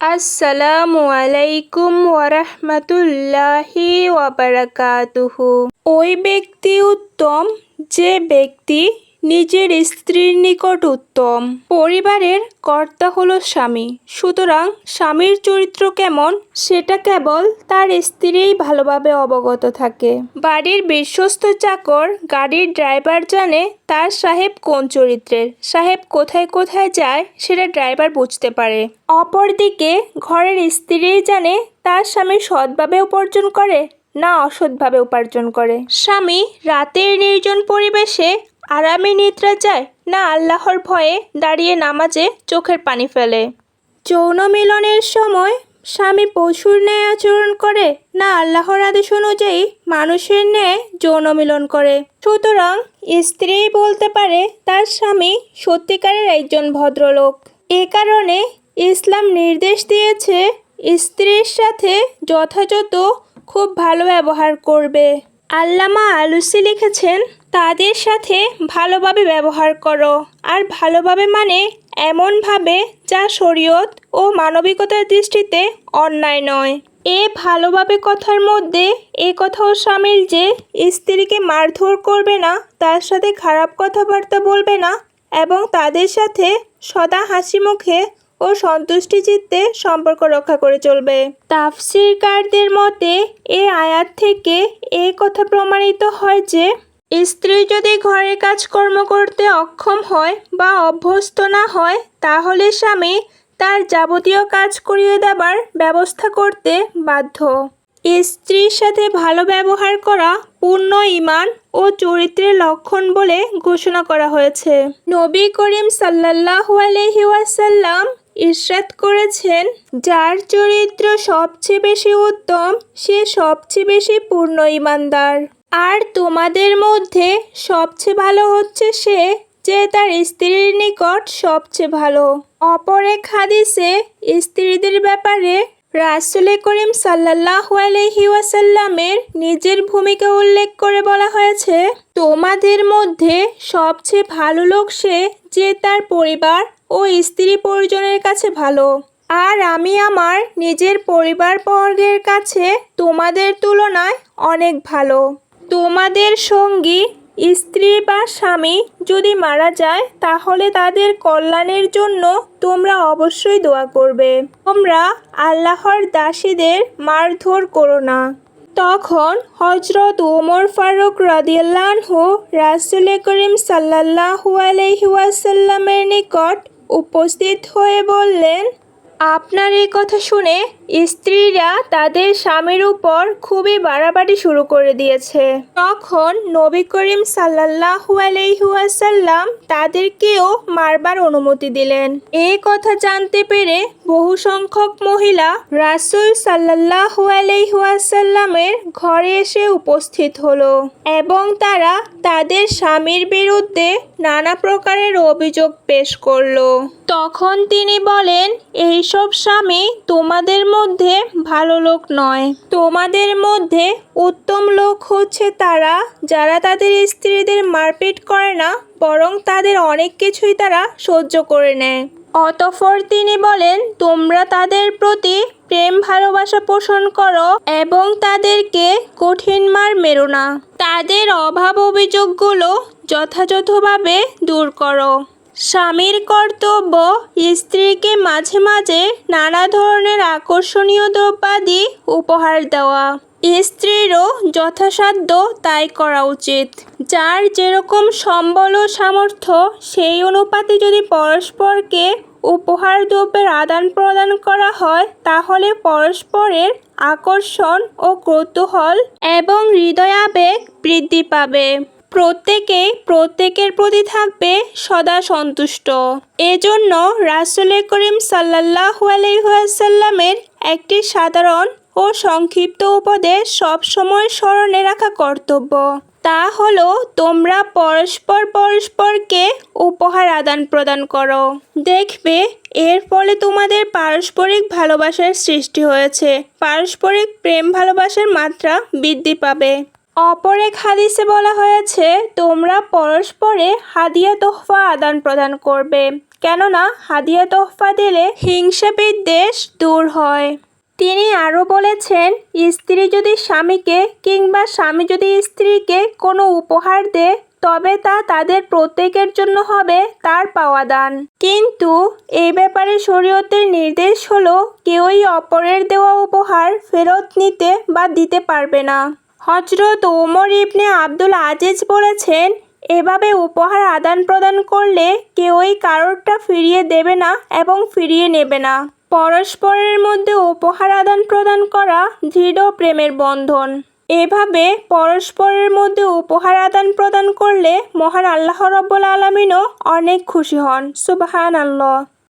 আসসালামু আলাইকুম ওয়ারাহমাতুল্লাহি ওয়াবারাকাতুহু। ওই ব্যক্তি উত্তম যে ব্যক্তি নিজের স্ত্রীর নিকট উত্তম। পরিবারের কর্তা হলো স্বামী। সুতরাং স্বামীর চরিত্র কেমন, সেটা কেবল তার স্ত্রীই ভালোভাবে অবগত থাকে। বাড়ির বিশ্বস্ত চাকর, গাড়ির ড্রাইভার জানে তার সাহেব কোন চরিত্রের। সাহেব কোথায় কোথায় যায়, সেটা ড্রাইভার বুঝতে পারে। অপরদিকে ঘরের স্ত্রী জানে তার স্বামী সৎভাবে উপার্জন করে, না অসৎভাবে উপার্জন করে। স্বামী রাতের নির্জন পরিবেশে আরামে নিদ্রা যায়, না আল্লাহর ভয়ে দাঁড়িয়ে নামাজে চোখের পানি ফেলে। যৌন মিলনের সময় স্বামী পশুর ন্যায় আচরণ করে, না আল্লাহর আদেশ অনুযায়ী মানুষের ন্যায় যৌন মিলন করে। সুতরাং স্ত্রী বলতে পারে, তার স্বামী সত্যিকারের একজন ভদ্রলোক। এ কারণে ইসলাম নির্দেশ দিয়েছে, স্ত্রীর সাথে যথাযথ খুব ভালো ব্যবহার করবে। আল্লামা আলুসি লিখেছেন, তাদের সাথে ভালোভাবে ব্যবহার করো। আর ভালোভাবে মানে এমনভাবে যা শরীয়ত ও মানবিকতার দৃষ্টিতে অন্যায় নয়। এ ভালোভাবে কথার মধ্যে এ কথাও সামিল যে, স্ত্রীকে মারধর করবে না, তার সাথে খারাপ কথাবার্তা বলবে না এবং তাদের সাথে সদা হাসি মুখে ও সন্তুষ্টি চিত্তে সম্পর্ক রক্ষা করে চলবে। তাফসিরকারদের মতে, এ আয়াত থেকে এ কথা প্রমাণিত হয় যে, স্ত্রী যদি ঘরে কাজকর্ম করতে অক্ষম হয় বা অভ্যস্ত না হয়, তাহলে স্বামী তার যাবতীয় কাজ করিয়ে দেবার ব্যবস্থা করতে বাধ্য। স্ত্রীর সাথে ভালো ব্যবহার করা পূর্ণ ইমান ও চরিত্রের লক্ষণ বলে ঘোষণা করা হয়েছে। নবী করিম সাল্লাল্লাহু আলাইহি ওয়াসাল্লাম ইরশাদ করেছেন, যার চরিত্র সবচেয়ে বেশি উত্তম, সে সবচেয়ে বেশি পূর্ণ ইমানদার। আর তোমাদের মধ্যে সবচেয়ে ভালো হচ্ছে সে, যে তার স্ত্রীর নিকট সবচেয়ে ভালো। অপর এক হাদিসে স্ত্রীদের ব্যাপারে রাসুল করিম সাল্লাহ ওয়াসাল্লামের নিজের ভূমিকা উল্লেখ করে বলা হয়েছে, তোমাদের মধ্যে সবচেয়ে ভালো লোক সে, যে তার পরিবার ও স্ত্রী পরিজনের কাছে ভালো। আর আমি আমার নিজের পরিবার বর্গের কাছে তোমাদের তুলনায় অনেক ভালো। তোমাদের সঙ্গী, স্ত্রী বা স্বামী যদি মারা যায়, তাহলে তাদের কল্যাণের জন্য তোমরা অবশ্যই দোয়া করবে। তোমরা আল্লাহর দাসীদের মারধর করো না। তখন হজরত ওমর ফারুক রাদিয়াল্লাহু রাসুল করিম সাল্লাল্লাহু আলাইহি ওয়াসাল্লামের নিকট উপস্থিত হয়ে বললেন, আপনার এই কথা শুনে স্ত্রীরা তাদের স্বামীর উপর খুবই বাড়াবাড়ি শুরু করে দিয়েছে। তখন নবী করিম সাল্লাহু আলাইহুয়াসাল্লাম তাদেরকেও মারবার অনুমতি দিলেন। এই কথা জানতে পেরে বহু সংখ্যক মহিলা রাসুল সাল্লাহু আলাইহুয়াসাল্লামের ঘরে এসে উপস্থিত হলো এবং তারা তাদের স্বামীর বিরুদ্ধে নানা প্রকারের অভিযোগ পেশ করল। তখন তিনি বলেন, এইসব স্বামী তোমাদের মধ্যে ভালো লোক নয়। তোমাদের মধ্যে উত্তম লোক হচ্ছে তারা, যারা তাদের স্ত্রীদের মারপিট করে না, বরং তাদের অনেক কিছুই তারা সহ্য করে নেয়। অতঃপর তিনি বলেন, তোমরা তাদের প্রতি প্রেম, ভালোবাসা পোষণ করো এবং তাদেরকে কঠিন মার মেরো না। তাদের অভাব অভিযোগগুলো যথাযথভাবে দূর করো। স্বামীর কর্তব্য, স্ত্রীকে মাঝে মাঝে নানা ধরনের আকর্ষণীয় দ্রব্যাদি উপহার দেওয়া। স্ত্রীরও যথাসাধ্য তাই করা উচিত। যার যেরকম সম্বল ও সামর্থ্য, সেই অনুপাতে যদি পরস্পরকে উপহার দ্রব্যের আদান প্রদান করা হয়, তাহলে পরস্পরের আকর্ষণ ও কৌতূহল এবং হৃদয়াবেগ বৃদ্ধি পাবে। প্রত্যেকে প্রত্যেকের প্রতি থাকবে সদা সন্তুষ্ট। এজন্য রাসুল করিম সাল্লাহ আলহাসাল্লামের একটি সাধারণ ও সংক্ষিপ্ত উপদেশ সবসময় স্মরণে রাখা কর্তব্য। তা হলো তোমরা পরস্পর পরস্পরকে উপহার আদান প্রদান করো। দেখবে, এর ফলে তোমাদের পারস্পরিক ভালোবাসার সৃষ্টি হয়েছে। পারস্পরিক প্রেম ভালোবাসার মাত্রা বৃদ্ধি পাবে। অপর এক হাদিসে বলা হয়েছে, তোমরা পরস্পরে হাদিয়া তোহফা আদান প্রদান করবে। কেননা, হাদিয়া তোহফা দিলে হিংসা বিদ্বেষ দূর হয়। তিনি আরও বলেছেন, স্ত্রী যদি স্বামীকে কিংবা স্বামী যদি স্ত্রীকে কোনো উপহার দেয়, তবে তা তাদের প্রত্যেকের জন্য হবে তার পাওয়া দান। কিন্তু এই ব্যাপারে শরীয়তের নির্দেশ হলো, কেউই অপরের দেওয়া উপহার ফেরত নিতে বা দিতে পারবে না। হজরত ওমর ইবনে আব্দুল আজিজ বলেছেন, এভাবে উপহার আদান প্রদান করলে কেউই কারোরটা ফিরিয়ে দেবে না এবং ফিরিয়ে নেবে না। পরস্পরের মধ্যে উপহার আদান প্রদান করা দৃঢ় প্রেমের বন্ধন। এভাবে পরস্পরের মধ্যে উপহার আদান প্রদান করলে মহান আল্লাহ রব্বুল আলমিনও অনেক খুশি হন। সুবাহান আল্লাহ